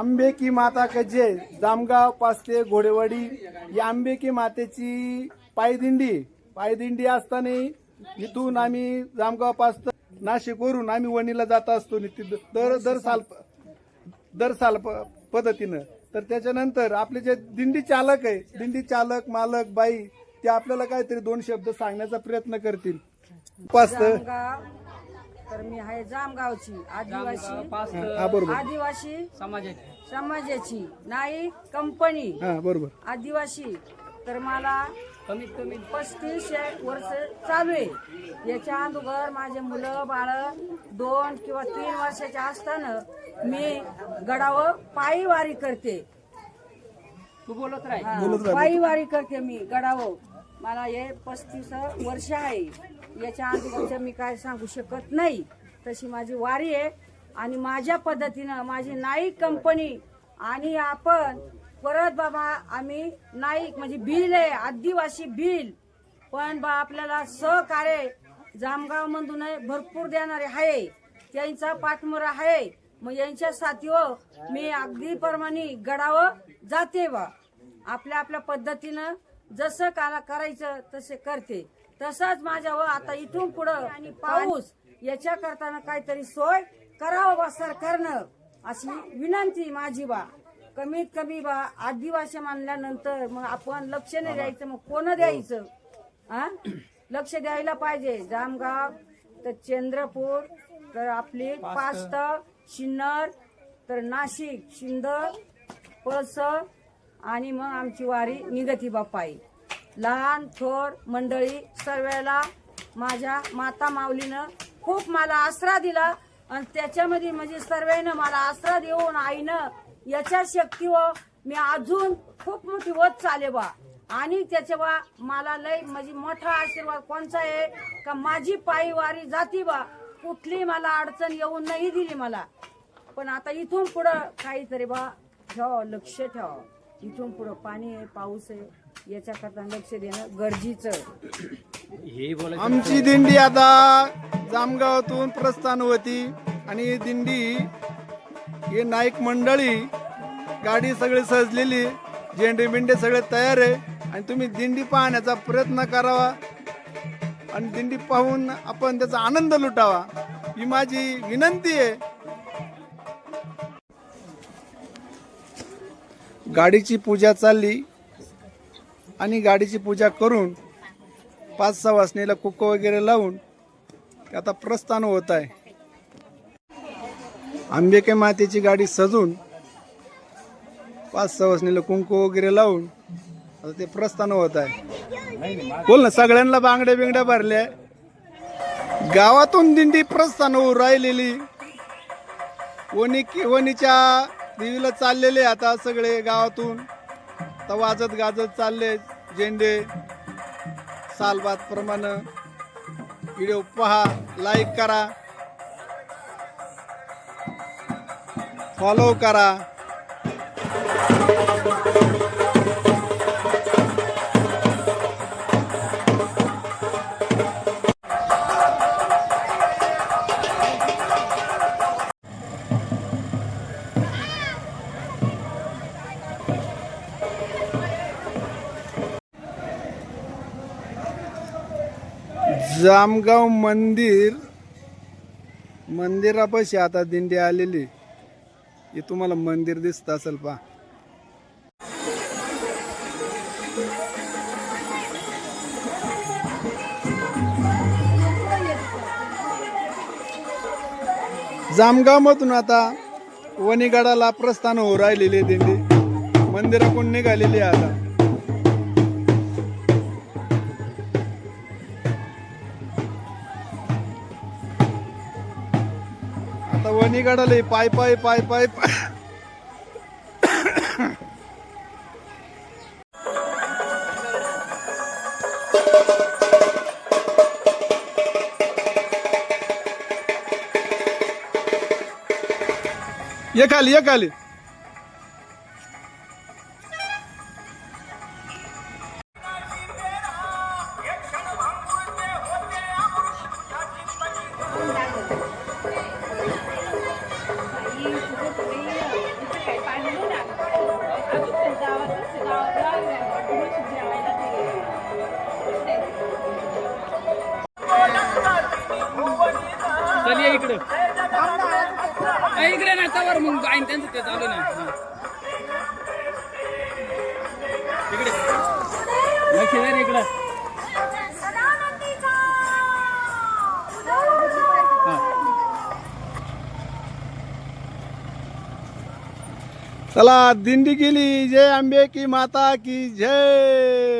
आंबेकी माता कजे जामगाव पास्ते घोडेवाडी ही आंबेकी मातेची पायदिंडी पायदिंडी असताना इथून आम्ही जामगाव पास्त नाशिकवरून आम्ही वणीला जात असतो. नि ती दर दर साल दर साल प- पद्धतीनं. तर त्याच्यानंतर आपले जे दिंडी चालक आहे दिंडी चालक मालक बाई ते आपल्याला काहीतरी दोन शब्द सांगण्याचा प्रयत्न करतील. पास्त तर मी आहे जामगावची आदिवासी. हा बरोबर. आदिवासी समाजाची समाजाची नाईक कंपनी. हा बरोबर. आदिवासी. तर मला कमीत कमी पस्तीस वर्ष चालू आहे. याच्या अगोदर माझे मुलं बाळ दोन किंवा तीन वर्षाच्या असताना मी गडावर पायी वारी करते. तू बोलत राह. हा, बोलत राहा. पायी वारी करते मी गडावर. मला हे पस्तीस वर्ष आहे. याच्या अगोदरचं मी काय सांगू शकत नाही. तशी माझी वारी आहे. आणि माझ्या पद्धतीनं माझी नाईक कंपनी आणि आपण परत बाबा आम्ही नाईक म्हणजे बिल आहे आदिवासी बिल पण बा आपल्याला सहकार्य जामगाव मधून भरपूर देणारे आहे. त्यांचा पाठमोरा आहे. मग यांच्या साथीवर मी अगदी प्रमाणे गडावर जाते बा. आपल्या आपल्या पद्धतीनं जसं काला करायचं तसे करते. तसंच माझ्यावर आता इथून पुढं आणि पाऊस याच्या करताना काहीतरी सोय करावं बा सरकारनं. अशी विनंती माझी बा. कमीत कमी बा आदिवासी मानल्यानंतर मग आपण लक्ष नाही द्यायचं मग कोण द्यायचं? हा. लक्ष द्यायला पाहिजे. जामगाव तर चंद्रपूर तर आपली पास्त शिन्नर तर नाशिक शिंद पळस आणि मग आमची वारी निघती बाप्पाई. लहान थोर मंडळी सर्वेला माझ्या माता माऊलीनं खूप मला आसरा दिला आणि त्याच्यामध्ये म्हणजे सर्वेनं मला आसरा देऊन आईनं याच्या शक्तीवर मी अजून खूप मोठी होत चाले बा. आणि त्याच्या बा मला लय म्हणजे मोठा आशीर्वाद कोणचा आहे का माझी पायी वारी जाती बा. कुठली मला अडचण येऊन नाही दिली मला. पण आता इथून पुढं काहीतरी बा ठेवा लक्ष ठेवा. इथून पुढं पाणी आहे पाऊस आहे याच्याकरता लक्ष देणं गरजेचं हे बोलायचं आमची दिंडी आता जामगावातून प्रस्थान होती आणि ही दिंडी ही नाईक मंडळी गाडी सगळी सजलेली झेंडे बिंडे सगळे तयार आहे. आणि तुम्ही दिंडी पाहण्याचा प्रयत्न करावा. आणि दिंडी पाहून आपण त्याचा आनंद लुटावा. ही माझी विनंती आहे. गाडीची पूजा चालली आणि गाडीची पूजा करून पाच सहा वासनेला कुक वगैरे लावून आता प्रस्थान होत आहे. आंबेके मातेची गाडी सजून पाच सहा कुंकू वगैरे लावून आता ते प्रस्थान होत आहे. बोल ना सगळ्यांना बांगड्या बिंगड्या भरल्या. गावातून दिंडी प्रस्थान होऊ राहिलेली. वणी वणीच्या देवीला चाललेले आता सगळे गावातून. तर वाजत गाजत चालले झेंडे. सालबाद प्रमाणे. व्हिडिओ पहा लाईक करा. फॉलो करा. जामगाव मंदिर मंदिरापाशी आता दिंडी आलेली. हे तुम्हाला मंदिर दिसत असेल पा जामगाव मधून आता वणीगडाला प्रस्थान होऊ राहिलेली आहे दिंडी. मंदिराकडून निघालेली आहे आता. आता वणीगडाला पाय पाय पाय पाय पाय. ये खाली ये खाली. तवर त्यांचं ते चालू नाही. इकडे. लक्ष द्या इकडं. चला दिंडी गेली जय आंबे की माता की जय.